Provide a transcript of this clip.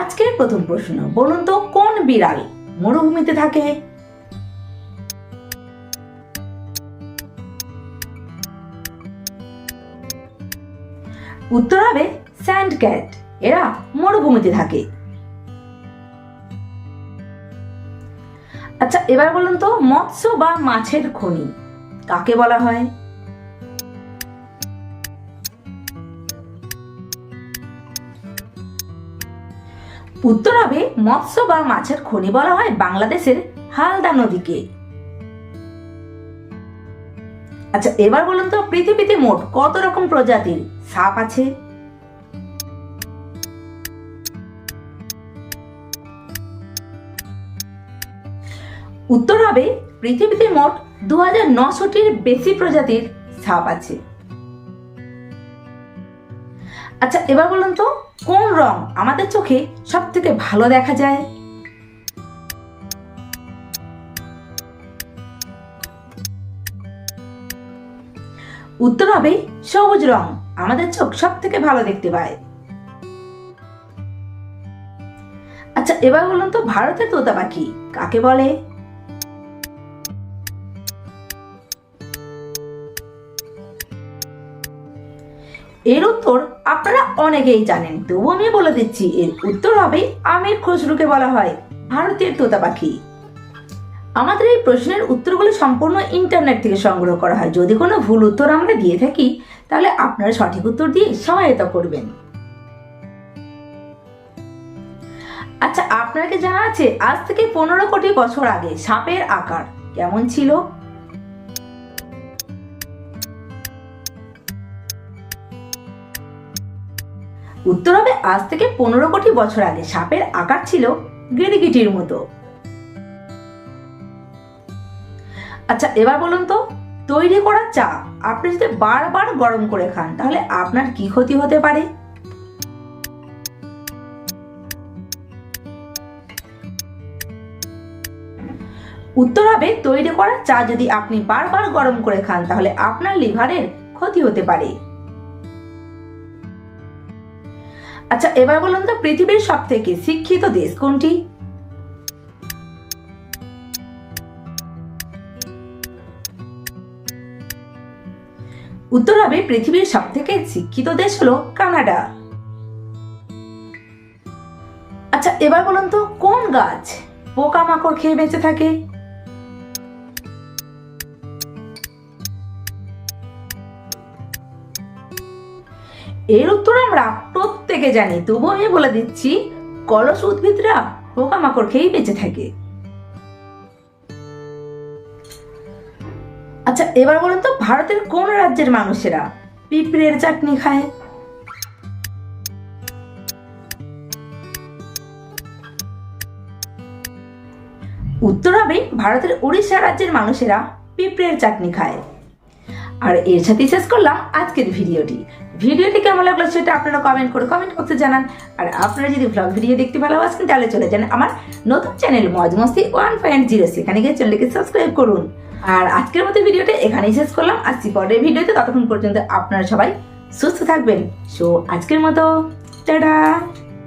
আজকের প্রথম প্রশ্ন, বলুন তো কোন বিড়াল মরুভূমিতে থাকে? উত্তর হবে স্যান্ড ক্যাট, এরা মরুভূমিতে থাকে। আচ্ছা এবার বলুন তো মৎস্য বা মাছের খনি, কাকে বলা হয়? উত্তর হবে, মৎস্য বা মাছের খনি বলা হয় বাংলাদেশের হালদা নদীকে। আচ্ছা এবার বলুন তো, পৃথিবীতে মোট কত রকম প্রজাতির সাপ আছে? উত্তর হবে, পৃথিবীতে মোট দু হাজার নশোটির বেশি প্রজাতির সাপ আছে। আচ্ছা এবার বলুন তো, কোন রং আমাদের চোখে সব থেকে ভালো দেখা যায়? উত্তর হবে সবুজ রং, আমাদের চোখ সব থেকে ভালো দেখতে পায়। আচ্ছা এবার বলুন তো, ভারতের তোতা পাখি কাকে বলে? এর উত্তর আপনারা অনেকেই জানেন তবু আমি বলে দিচ্ছি, এর উত্তর হবে আমির খসরুকে বলা হয়, ভারতের তোতা পাখি। আমাদের এই প্রশ্নের উত্তরগুলো সম্পূর্ণ ইন্টারনেট থেকে সংগ্রহ করা হয়। যদি কোনো ভুল উত্তর আমরা দিয়ে থাকি, তাহলে আপনারা সঠিক উত্তর দিয়ে সহায়তা করবেন। আচ্ছা আপনাকে জানা আছে, আজ থেকে পনেরো কোটি বছর আগে সাপের আকার কেমন ছিল? উত্তর হবে আজ থেকে পনেরো কোটি বছর আগে। সাপের আকার ছিল গিরগিটির মতো। আচ্ছা এবার বলুন তো, তৈরি করা চা আপনি যদি বারবার গরম করে খান, তাহলে আপনার কি ক্ষতি হতে পারে? উত্তর হবে, তৈরি করা চা যদি আপনি বারবার গরম করে খান, তাহলে আপনার লিভারের ক্ষতি হতে পারে। আচ্ছা এবার বলুন তো পৃথিবীর সব থেকে শিক্ষিত দেশ কোনটি? উত্তর হবে পৃথিবীর সব থেকে শিক্ষিত দেশ হলো কানাডা। আচ্ছা এবার বলুন তো কোন গাছ পোকামাকড় খেয়ে বেঁচে থাকে? এর উত্তর আমরা প্রত্যেকে জানি তবু আমি বলে দিচ্ছি, কলস উদ্ভিদরা পোকামাকড় খেয়েই বেঁচে থাকে। আচ্ছা এবার বলুন তো, ভারতের কোন রাজ্যের মানুষেরা পিঁপড়ের চাটনি খায়? উত্তর হবে, ভারতের উড়িষ্যা রাজ্যের মানুষেরা পিঁপড়ের চাটনি খায়। আর এর সাথে শেষ করলাম আজকের ভিডিওটি। ভিডিওটি কেমন লাগল সেটা আপনারা কমেন্ট করে কমেন্ট করতে জানান। আর আপনারা যদি ব্লগ ভিডিও দেখতে ভালোবাসেন, তাহলে চলে যান আমার নতুন চ্যানেল মজ মস্তি ওয়ান পয়েন্ট জিরো সেখানে গিয়ে চ্যানেলকে সাবস্ক্রাইব করুন। আর আজকের মতো ভিডিওটা এখানেই শেষ করলাম। আসছি পরের ভিডিওতে ততক্ষণ পর্যন্ত আপনারা সবাই সুস্থ থাকবেন। সো আজকের মতো, টাটা!